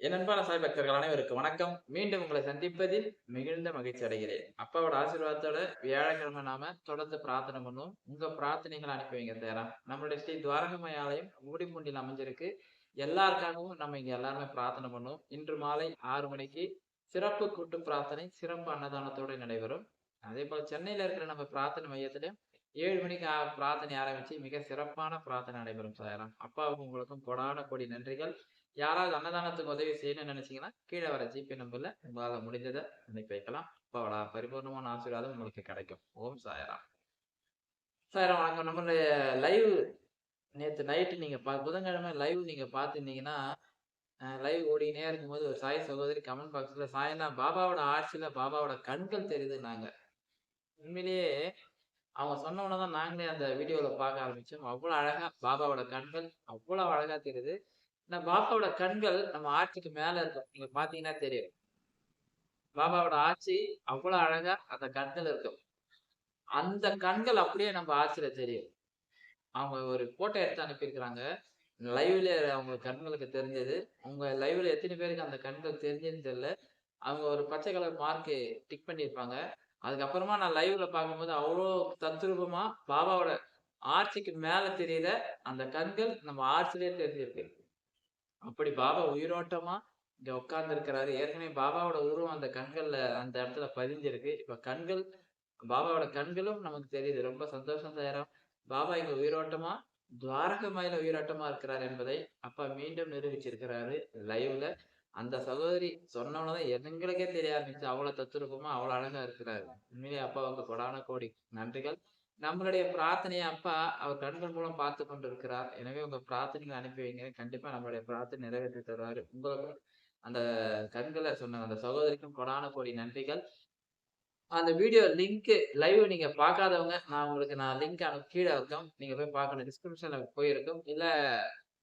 என் அன்பான சாய் பக்தர்கள் அனைவருக்கும் வணக்கம். மீண்டும் உங்களை சந்திப்பதில் மிகுந்த மகிழ்ச்சி அடைகிறேன். அப்பாவோட ஆசீர்வாதத்தோட வியாழக்கிழமை நாம தொடர்ந்து பிரார்த்தனை பண்ணுவோம். உங்க பிரார்த்தனைகள் அனுப்பி வைங்க தேரா நம்மளுடைய ஸ்ரீ துவாரகமய ஆலயம் மூடிமுண்டில் அமைஞ்சிருக்கு. எல்லாருக்காகவும் நம்ம இங்க எல்லாருமே பிரார்த்தனை பண்ணுவோம். இன்று மாலை ஆறு மணிக்கு சிறப்பு கூட்டு பிரார்த்தனை சிறப்பு அன்னதானத்தோடு நடைபெறும். அதே போல சென்னையில இருக்கிற நம்ம பிரார்த்தனை மையத்திலும் ஏழு மணிக்கு பிரார்த்தனை ஆரம்பிச்சு மிக சிறப்பான பிரார்த்தனை நடைபெறும் சாயரம். அப்பாவுக்கும் உங்களுக்கும் கொடான கொடி நன்றிகள். யாராவது அன்னதானத்துக்கு உதவி செய்யணும்னு நினைச்சீங்கன்னா கீழே வர ஜிபி நம்பர்ல உங்களால முடிஞ்சதை அனுப்பி வைக்கலாம். அப்பாவோட பரிபூர்ணமான ஆசீர்வாதம் உங்களுக்கு கிடைக்கும். ஓம் சாயராம். சாயராம் வணக்கம். நம்மளுடைய லைவ் நேற்று நைட்டு நீங்க பா புதன்கிழமை லைவ் நீங்க பார்த்துருந்தீங்கன்னா லைவ் ஓடினே இருக்கும்போது ஒரு சாய் சகோதரி கமெண்ட் பாக்ஸ்ல சாயனா பாபாவோட ஆட்சியில பாபாவோட கண்கள் தெரியுதுன்னாங்க. உண்மையிலேயே அவங்க சொன்ன தான் நாங்களே அந்த வீடியோவில் பார்க்க ஆரம்பிச்சோம். அவ்வளவு அழகா பாபாவோட கண்கள் அவ்வளவு அழகா தெரியுது. இந்த பாபாவோட கண்கள் நம்ம ஆட்சிக்கு மேல இருக்கும். நீங்கள் பாத்தீங்கன்னா தெரியும். பாபாவோட ஆட்சி அவ்வளவு அழகா அந்த கண்கள் இருக்கும். அந்த கண்கள் அப்படியே நம்ம ஆட்சியில தெரியும். அவங்க ஒரு போட்டோ எடுத்து அனுப்பியிருக்கிறாங்க. லைவ்ல அவங்க கண்களுக்கு தெரிஞ்சது. அவங்க லைவ்ல எத்தனை பேருக்கு அந்த கண்கள் தெரிஞ்சதுன்னு தெரியல. அவங்க ஒரு பச்சை கலர் மார்க்கு டிக் பண்ணியிருப்பாங்க. அதுக்கப்புறமா நான் லைவ்ல பார்க்கும்போது அவ்வளோ தத்ரூபமா பாபாவோட ஆட்சிக்கு மேல தெரியுற அந்த கண்கள் நம்ம ஆட்சியிலே தெரிஞ்சிருக்கு. அப்படி பாபா உயிரோட்டமா இங்க உட்கார்ந்து இருக்கிறாரு ஏற்கனவே பாபாவோட உருவம் அந்த கண்கள்ல அந்த இடத்துல பதிஞ்சிருக்கு. இப்ப கண்கள் பாபாவோட கண்களும் நமக்கு தெரியுது. ரொம்ப சந்தோஷம் தயாரம் பாபா இங்க உயிரோட்டமா துவாரகமாயில உயிரோட்டமா இருக்கிறார் என்பதை அப்பா மீண்டும் நிரூபிச்சிருக்கிறாரு லைவ்ல அந்த சகோதரி சொன்னவனதான் எங்களுக்கே தெரிய ஆரம்பிச்சு அவ்வளவு தத்துரூபமா அவ்வளவு அழகா இருக்கிறாரு. அப்பா அப்பாவுக்கு கொடான கோடி நன்றிகள். நம்மளுடைய பிரார்த்தனையை அப்பா அவர் கண்கள் மூலம் பார்த்து கொண்டிருக்கிறார். எனவே உங்க பிரார்த்தனைகள் அனுப்பி வைங்க. கண்டிப்பா நம்மளுடைய பிரார்த்தனை நிறைவேற்றி தருவாரு. உங்களுக்கும் அந்த கண்களை சொன்ன அந்த சகோதரிக்கும் கொடான கோடி நன்றிகள். அந்த வீடியோ லிங்க் லைவ் நீங்க பார்க்காதவங்க நான் உங்களுக்கு நான் லிங்க் அனுப்பி கீழே இருக்கும். நீங்க போய் பார்க்கணும். டிஸ்கிரிப்ஷன்ல போயிருக்கும். இல்லை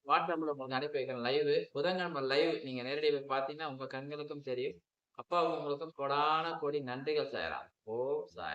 வாட்ஸ்அப்ல உங்களுக்கு அனுப்பி வைக்கிறேன் லைவ் புதன்கிழமை லைவ் நீங்க நேரடியாக போய் பார்த்தீங்கன்னா உங்க கண்களுக்கும் தெரியும். அப்பா உங்களுக்கும் கொடான கோடி நன்றிகள் செய்யலாம் ஓ சாய்